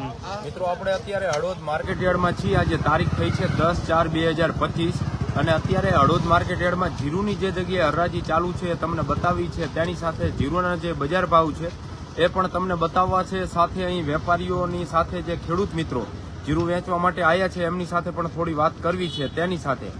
મિત્રો, આપણે અત્યારે હળવદ માર્કેટ યાર્ડમાં છીએ. આજે તારીખ થઈ છે દસ ચાર બે હજાર પચીસ. અને અત્યારે હળવદ માર્કેટ યાર્ડમાં જીરુની જે જગ્યાએ હરાજી ચાલુ છે એ તમને બતાવી છે. તેની સાથે જીરુના જે બજાર ભાવ છે એ પણ તમને બતાવવા છે. સાથે અહીં વેપારીઓની સાથે જે ખેડૂત મિત્રો જીરું વેચવા માટે આવ્યા છે, એમની સાથે પણ થોડી વાત કરવી છે. તેની સાથે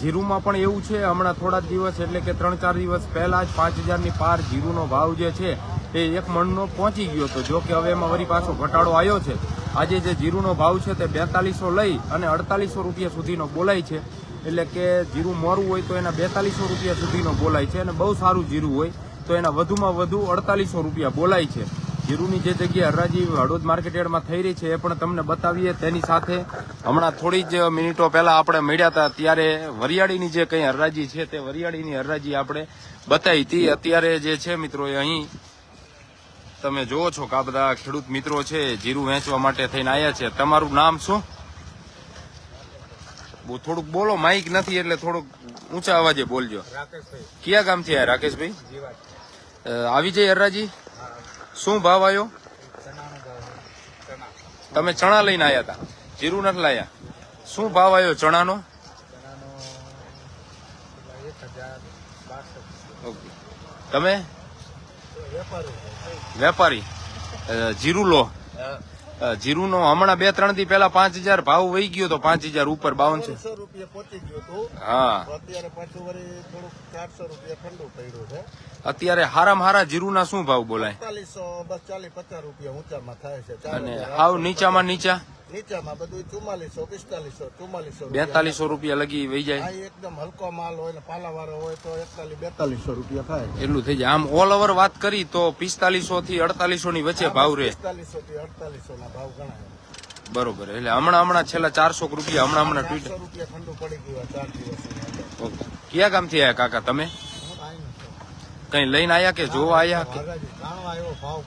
જીરુમાં પણ એવું છે. હમણાં થોડા દિવસ એટલે કે ત્રણ ચાર દિવસ પહેલાં જ પાંચ હજારની પાર જીરુનો ભાવ જે છે એ એક મણનો પહોંચી ગયો હતો. જો કે હવે એમાં વળી પાછો ઘટાડો આવ્યો છે. આજે જે જીરુનો ભાવ છે તે બેતાલીસો લઈ અને અડતાલીસો રૂપિયા સુધીનો બોલાય છે. એટલે કે જીરું મોરું હોય તો એના બેતાલીસો રૂપિયા સુધીનો બોલાય છે અને બહુ સારું જીરું હોય તો એના વધુમાં વધુ અડતાલીસો રૂપિયા બોલાય છે. જીરુની જે જગ્યાએ હરાજી હળવદ માર્કેટયાર્ડમાં થઈ રહી છે એ પણ તમને બતાવીએ. તેની સાથે હમણાં થોડી જ મિનિટો પહેલા આપણે મળ્યા હતા. ત્યારે વરિયાળીની જે કંઈ હરાજી છે તે વરિયાળીની હરાજી આપણે બતાવી હતી. અત્યારે જે છે મિત્રો એ અહીં તમે જુઓ છો કે આ બધા ખેડૂત મિત્રો છે જીરું વેચવા માટે થઈને આવ્યા છે. તમારું નામ શું? થોડુંક બોલો માઇક નથી એટલે થોડુંક ઊંચા અવાજે બોલજો. રાકેશભાઈ કયા ગામથી આવ્યા રાકેશભાઈ? આવી જઈ હરાજી શું ભાવ આવ્યો? તમે ચણા લઈને આવ્યા હતા જીરું નથી લાયા. શું ભાવ આવ્યો ચણાનો. તમે? વેપારી જીરું લો અ, જીરુંનો હમણાં બે ત્રણથી પેલા પાંચ હજાર ભાવ વહી ગયો તો પાંચ હજાર ઉપર બાવન છે. રૂપિયા પહોંચી ગયું હા. અત્યારે હારામાં હારા જીરુના શું ભાવ બોલાય? ચાલીસો બસ ચાલીસ પચાસ રૂપિયા ઊંચામાં થાય છે. અને હાવ નીચામાં નીચા? નીચામાં બધું ચુમ્માલીસો પિસ્તાલીસો ચુમ્માલીસો બેતાલીસો રૂપિયા લગી વહી જાય. એકદમ હલકો માલ હોય ને પાલાવાળો હોય તો એકતાલીસ બેતાલીસો રૂપિયા થાય. એટલું થઈ જાય. આમ ઓલ ઓવર વાત કરી તો પિસ્તાલીસો થી અડતાલીસો ની વચ્ચે ભાવ રહે. પિસ્તાલીસો થી અડતાલીસો ના ભાવ ગણાય. બરોબર. એટલે હમણાં હમણાં છેલ્લા ચારસો રૂપિયા હમણાં હમણાં ટ્વીટ રૂપિયા ઠંડુ પડી ગયું ચાર દિવસ ઓકે. કયા ગામથી આયા કાકા તમે? કઈ લઈને આયા કે જોવા આયા કે? ભાવ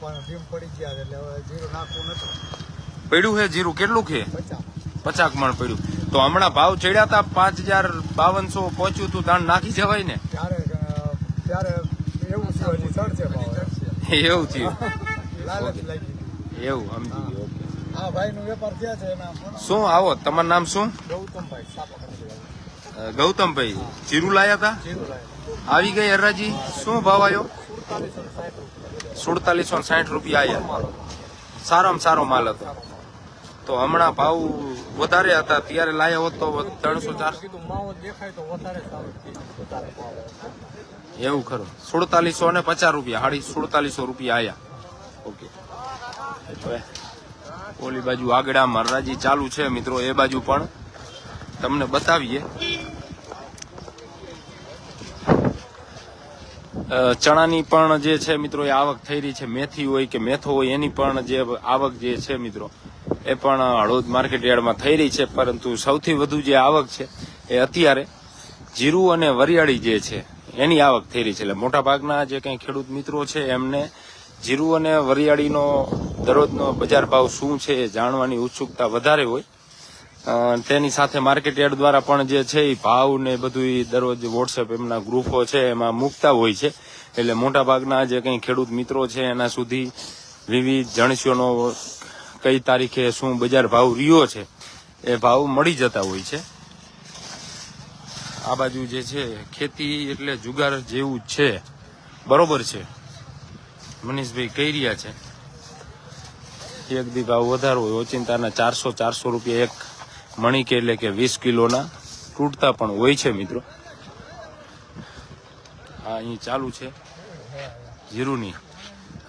પડી ગયા એટલે હવે જીરો નાખવું નથી. પડ્યું છે જીરું કેટલું છે પચાસ પચાક મણ પડ્યું. તો હમણાં ભાવ ચડ્યા હતા પાંચ હજાર બાવનસો પહોંચ્યું તું તાણ નાખી જવાય ને? ત્યારે ત્યારે એવું થયું એવું સમજી ગયો શું? આવો? તમારું નામ શું? ગૌતમભાઈ જીરું લાયા હતા આવી ગઈ હરરાજી? શું ભાવ આવ્યો સુડતાલીસો સાઠ રૂપિયા. આવ્યા સારામાં સારો માલ હતો. તો હમણાં ભાવ વધારે હતા, ત્યારે લાયા હોત તો ત્રણસો ચારસો એવું ખરું. સુડતાલીસો અને પચાસ રૂપિયા, હાડી સુડતાલીસો રૂપિયા આયા. ઓકે. ઓલી બાજુ આગળ મરરાજી ચાલુ છે મિત્રો, એ બાજુ પણ તમને બતાવીએ. ચણાની પણ જે છે મિત્રો, એ આવક થઈ રહી છે. મેથી હોય કે મેથો હોય, એની પણ જે આવક જે છે મિત્રો એ પણ હળવદ માર્કેટ યાર્ડમાં થઈ રહી છે, પરંતુ સૌથી વધુ જે આવક છે એ અત્યારે જીરું અને વરિયાળી જે છે, એની આવક થઈ રહી છે. એટલે મોટાભાગના જે કંઈ ખેડૂત મિત્રો છે, એમને જીરું અને વરિયાળીનો દરરોજનો બજાર ભાવ શું છે એ જાણવાની ઉત્સુકતા વધારે હોય. તેની સાથે માર્કેટ યાર્ડ દ્વારા પણ જે છે એ ભાવ ને બધું દરરોજ વોટ્સએપ એમના ગ્રુપો છે, એમાં મૂકતા હોય છે. એટલે મોટાભાગના જે કંઈ ખેડૂત મિત્રો છે, એના સુધી વિવિધ જણસીઓનો કઈ તારીખે શું બજાર ભાવ રહ્યો છે, એ ભાવ મળી જતા હોય છે. આ બાજુ જે છે, ખેતી એટલે જુગાર જેવું જ છે. બરોબર છે. મનીષભાઈ કહી રહ્યા છે. એક દી ભાવ વધારો હોય, ઓચિંતાના ચારસો ચારસો રૂપિયા એક મણી કે એટલે કે વીસ કિલોના તૂટતા પણ હોય છે મિત્રો. આ અહીં ચાલુ છે. જીરુની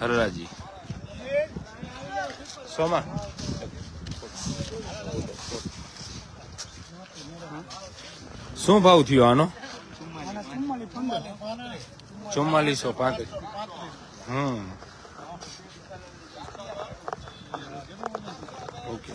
હરરાજી. સોમા શું ભાવ થયો આનો? ચુમ્માલીસો પાંત્રીસ. હમ. ઓકે.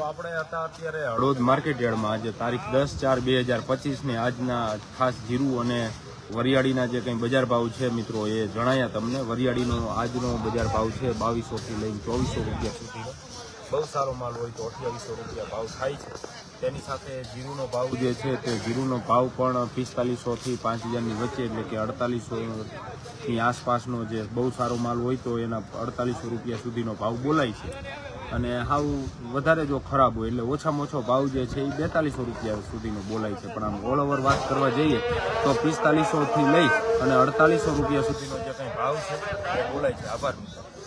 આપણે અત્યારે હળોદ માર્કેટ યાર્ડમાં. આજે તારીખ દસ ચાર બે હજાર પચીસની આજના ખાસ જીરું અને વરિયાળીના જે કંઈ બજાર ભાવ છે મિત્રો, એ જણાયા તમને. વરિયાળીનો આજનો બજાર ભાવ છે બાવીસો થી લઈને ચોવીસો રૂપિયા સુધીનો બહુ સારો માલ હોય તો અઠ્યાવીસો રૂપિયા ભાવ થાય છે. તેની સાથે જીરુનો ભાવ જે છે તે જીરુનો ભાવ પણ પિસ્તાલીસો થી પાંચ હજારની વચ્ચે, એટલે કે અડતાલીસો ની આસપાસનો જે બહુ સારો માલ હોય તો એના અડતાલીસો રૂપિયા સુધીનો ભાવ બોલાય છે. અને હાવ વધારે જો ખરાબ હોય એટલે ઓછામાં ઓછો ભાવ જે છે એ બેતાલીસો રૂપિયા સુધીનો બોલાય છે. પણ આમ ઓલ ઓવર વાત કરવા જઈએ તો પિસ્તાલીસોથી લઈ અને અડતાલીસો રૂપિયા સુધીનો જે કંઈ ભાવ છે એ બોલાય છે. આભાર.